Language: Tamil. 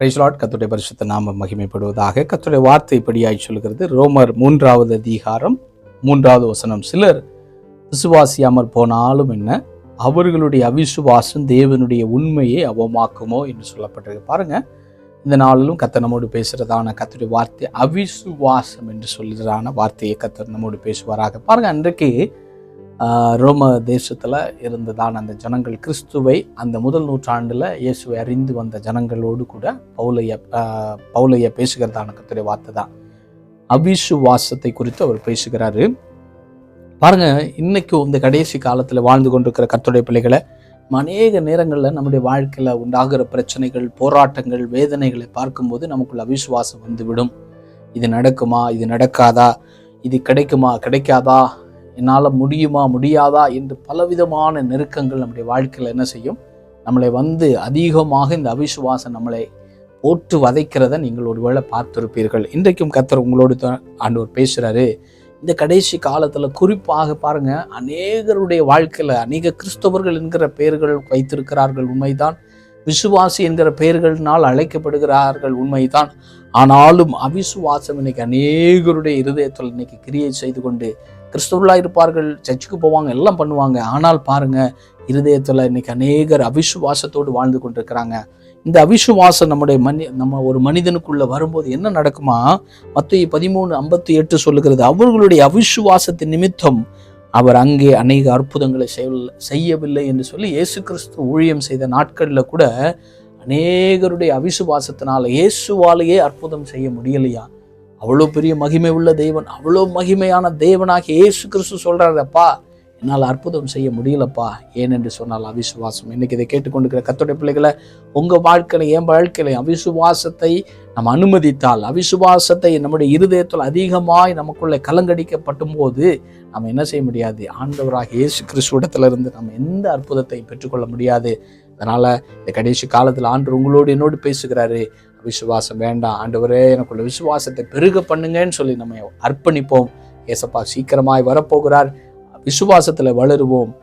பிரைஸ்லாட் கத்துடைய பரிசுத்த நாம மகிமைப்படுவதாக கத்துடைய வார்த்தை இப்படியாய் சொல்கிறது. ரோமர் மூன்றாவது அதிகாரம் மூன்றாவது வசனம். சிலர் விசுவாசியாமல் போனாலும் என்ன அவர்களுடைய அவிசுவாசம் தேவனுடைய உண்மையை அவமாக்குமோ என்று சொல்லப்பட்டிருக்கு. பாருங்க இந்த நாளிலும் கத்த நம்மோடு பேசுகிறதான கத்துடைய வார்த்தை அவிசுவாசம் என்று சொல்லுறதான வார்த்தையை கத்தர் நம்மோடு பேசுவாராக. பாருங்க அன்றைக்கு ரோம தேசத்தில் இருந்ததான அந்த ஜனங்கள் கிறிஸ்துவை அந்த முதல் நூற்றாண்டில் இயேசுவை அறிந்து வந்த ஜனங்களோடு கூட பவுலைய ஆஹ், பவுலைய பேசுகிறதான கத்துடைய வார்த்தை தான் அவிசுவாசத்தை குறித்து அவர் பேசுகிறாரு. பாருங்க இன்னைக்கு இந்த கடைசி காலத்தில் வாழ்ந்து கொண்டிருக்கிற கத்துடைய பிள்ளைகளை நம்ம அநேக நேரங்களில் நம்முடைய வாழ்க்கையில் உண்டாகிற பிரச்சனைகள் போராட்டங்கள் வேதனைகளை பார்க்கும்போது நமக்குள்ள அவிசுவாசம் வந்துவிடும். இது நடக்குமா? இது நடக்காதா? இது கிடைக்குமா? கிடைக்காதா? என்னால் முடியுமா முடியாதா என்று பலவிதமான நெருக்கங்கள் நம்முடைய வாழ்க்கையில் என்ன செய்யும்? நம்மளை வந்து அதிகமாக இந்த அவிசுவாசம் நம்மளை போட்டு வதைக்கிறத நீங்கள் ஒருவேளை பார்த்திருப்பீர்கள். இன்றைக்கும் கத்தர் உங்களோடு ஆண்டவர் பேசுகிறாரு இந்த கடைசி காலத்தில் குறிப்பாக பாருங்கள் அநேகருடைய வாழ்க்கையில் அநேக கிறிஸ்தவர்கள் என்கிற பெயர்கள் வைத்திருக்கிறார்கள். உண்மைதான். விசுவாசி என்கிற பெயர்களினால் அழைக்கப்படுகிறார்கள் உண்மைதான். ஆனாலும் அவிசுவாசம் இன்னைக்கு அநேகருடைய இருதயத்தில் இன்னைக்கு கிரியை செய்து கொண்டு கிறிஸ்தவர்களாக இருப்பார்கள் சர்ச்சுக்கு போவாங்க எல்லாம் பண்ணுவாங்க. ஆனால் பாருங்க இருதயத்தில் இன்னைக்கு அநேகர் அவிசுவாசத்தோடு வாழ்ந்து கொண்டிருக்கிறாங்க. இந்த அவிசுவாசம் நம்முடைய மனி நம்ம ஒரு மனிதனுக்குள்ள வரும்போது என்ன நடக்குமா? மத்திய பதிமூணு ஐம்பத்தி எட்டு சொல்லுகிறது அவர்களுடைய அவிசுவாசத்தின் நிமித்தம் அவர் அங்கே அநேக அற்புதங்களை செய்யவில்லை செய்யவில்லை என்று சொல்லி இயேசு கிறிஸ்து ஊழியம் செய்த நாட்களில் கூட அநேகருடைய அவிசுவாசத்தினால் இயேசுவாலேயே அற்புதம் செய்ய முடியலையா? அவ்வளோ பெரிய மகிமை உள்ள தெய்வன் அவ்வளோ மகிமையான தேவனாகி இயேசு கிறிஸ்து சொல்கிறாரப்பா என்னால் அற்புதம் செய்ய முடியலப்பா ஏனென்று சொன்னால் அவிசுவாசம். இன்னைக்கு இதை கேட்டுக்கொண்டிருக்கிற கத்தோடைய பிள்ளைகளை உங்கள் வாழ்க்கையில என் வாழ்க்கையில அவிசுவாசத்தை நம்ம அனுமதித்தால் அவிசுவாசத்தை நம்முடைய இருதயத்தில் அதிகமாய் நமக்குள்ளே கலங்கடிக்கப்படும் போது நம்ம என்ன செய்ய முடியாது? ஆண்டவராக இயேசு கிறிஸ்துவிடத்துல இருந்து நம்ம எந்த அற்புதத்தை பெற்றுக்கொள்ள முடியாது? அதனால் இந்த கடைசி காலத்தில் ஆண்டு உங்களோடு என்னோடு பேசுகிறாரு. விசுவாசம் வேண்டாம். ஆண்டவரே எனக்குள்ள விசுவாசத்தை பெருக பண்ணுங்கன்னு சொல்லி நம்ம அர்ப்பணிப்போம். ஏசப்பா சீக்கிரமாய் வரப்போகிறார். விசுவாசத்தில் வளருவோம்.